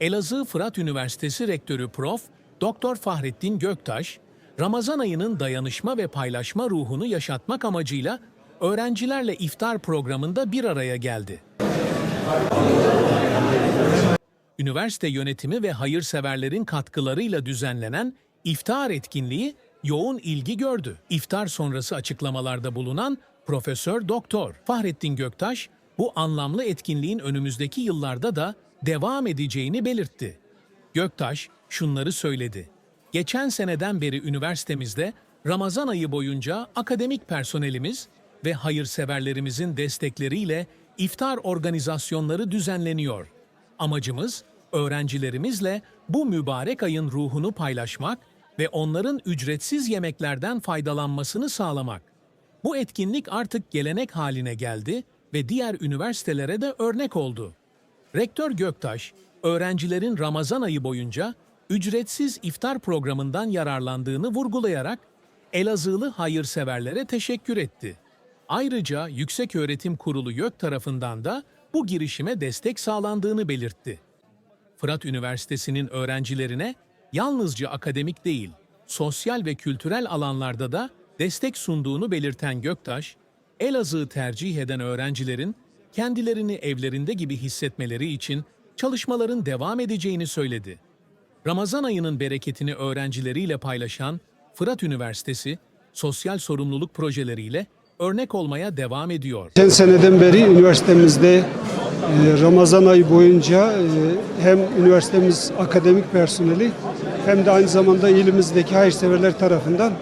Elazığ Fırat Üniversitesi Rektörü Prof. Doktor Fahrettin Göktaş, Ramazan ayının dayanışma ve paylaşma ruhunu yaşatmak amacıyla öğrencilerle iftar programında bir araya geldi. Üniversite yönetimi ve hayırseverlerin katkılarıyla düzenlenen iftar etkinliği yoğun ilgi gördü. İftar sonrası açıklamalarda bulunan Profesör Doktor Fahrettin Göktaş bu anlamlı etkinliğin önümüzdeki yıllarda da devam edeceğini belirtti. Göktaş şunları söyledi. Geçen seneden beri üniversitemizde Ramazan ayı boyunca akademik personelimiz ve hayırseverlerimizin destekleriyle iftar organizasyonları düzenleniyor. Amacımız öğrencilerimizle bu mübarek ayın ruhunu paylaşmak ve onların ücretsiz yemeklerden faydalanmasını sağlamak. Bu etkinlik artık gelenek haline geldi ve diğer üniversitelere de örnek oldu. Rektör Göktaş, öğrencilerin Ramazan ayı boyunca ücretsiz iftar programından yararlandığını vurgulayarak Elazığlı hayırseverlere teşekkür etti. Ayrıca Yükseköğretim Kurulu YÖK tarafından da bu girişime destek sağlandığını belirtti. Fırat Üniversitesi'nin öğrencilerine yalnızca akademik değil, sosyal ve kültürel alanlarda da destek sunduğunu belirten Göktaş, Elazığ'ı tercih eden öğrencilerin kendilerini evlerinde gibi hissetmeleri için çalışmaların devam edeceğini söyledi. Ramazan ayının bereketini öğrencileriyle paylaşan Fırat Üniversitesi, sosyal sorumluluk projeleriyle örnek olmaya devam ediyor. Geçen seneden beri üniversitemizde e, Ramazan ayı boyunca e, hem üniversitemiz akademik personeli hem de aynı zamanda ilimizdeki hayırseverler tarafından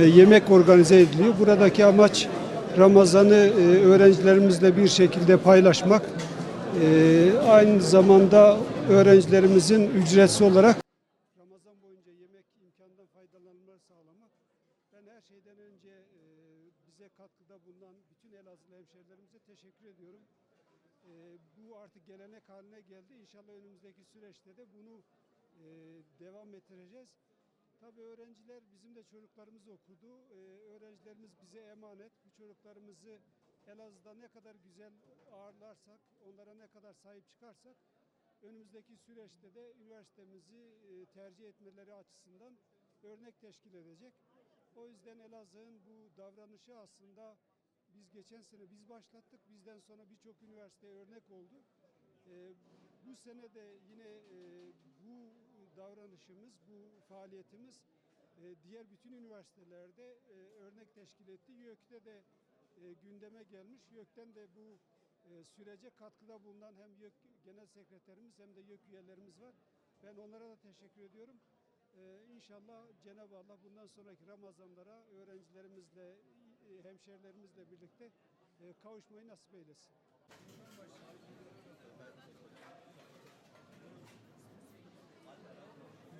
e, yemek organize ediliyor. Buradaki amaç Ramazan'ı e, öğrencilerimizle bir şekilde paylaşmak. E, Aynı zamanda öğrencilerimizin ücretsiz olarak Ramazan boyunca yemek imkanından faydalanmaları sağlamak. Ben her şeyden önce e, bize katkıda bulunan bütün Elazığlı hemşehrilerimize teşekkür ediyorum. Bu artık gelenek haline geldi. İnşallah önümüzdeki süreçte de bunu devam ettireceğiz. Tabii öğrenciler bizim de çocuklarımız okudu. E, öğrencilerimiz bize emanet. Bu çocuklarımızı Elazığ'da ne kadar güzel ağırlarsak, onlara ne kadar sahip çıkarsak önümüzdeki süreçte de üniversitemizi e, tercih etmeleri açısından örnek teşkil edecek. O yüzden Elazığ'ın bu davranışı aslında biz geçen sene biz başlattık. Bizden sonra birçok üniversite örnek oldu. E, bu sene de yine e, bu davranışımız, bu faaliyetimiz e, diğer bütün üniversitelerde e, örnek teşkil etti. YÖK'te de e, gündeme gelmiş. YÖK'ten de bu sürece katkıda bulunan hem YÖK Genel Sekreterimiz hem de YÖK üyelerimiz var. Ben onlara da teşekkür ediyorum. Ee, inşallah Cenab-ı Allah bundan sonraki Ramazanlara öğrencilerimizle, hemşerilerimizle birlikte kavuşmayı nasip eylesin.